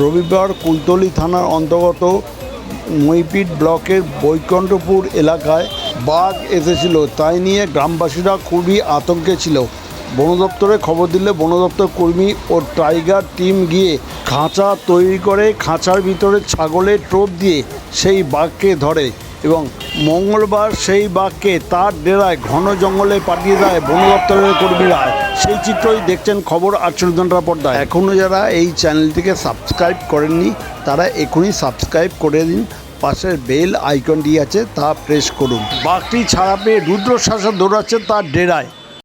রবিবার কুলতলি থানার অন্তর্গত মইপিট ব্লকের বৈকণ্ঠপুর এলাকায় বাঘ এসেছিল। তাই নিয়ে গ্রামবাসীরা খুবই আতঙ্কে ছিল। বন দপ্তরে খবর দিলে বন দপ্তর কর্মী ও টাইগার টিম গিয়ে খাঁচা তৈরি করে খাঁচার ভিতরে ছাগলের টোপ দিয়ে সেই বাঘকে ধরে। এবং মঙ্গলবার সেই বাঘকে তার ডেরায় ঘন জঙ্গলে পাঠিয়ে দেয় বন দপ্তরের কর্মীরা। সেই চিত্রই দেখছেন খবর আটচল্লিশ ঘণ্টার পর্দায়। এখনও যারা এই চ্যানেলটিকে সাবস্ক্রাইব করেননি তারা এখনই সাবস্ক্রাইব করে দিন। পাশের বেল আইকনটি আছে তা প্রেস করুন। বাঘটি ছাড়া পেয়ে রুদ্রশ্বাসে দৌড়াচ্ছে তার ডেরায়।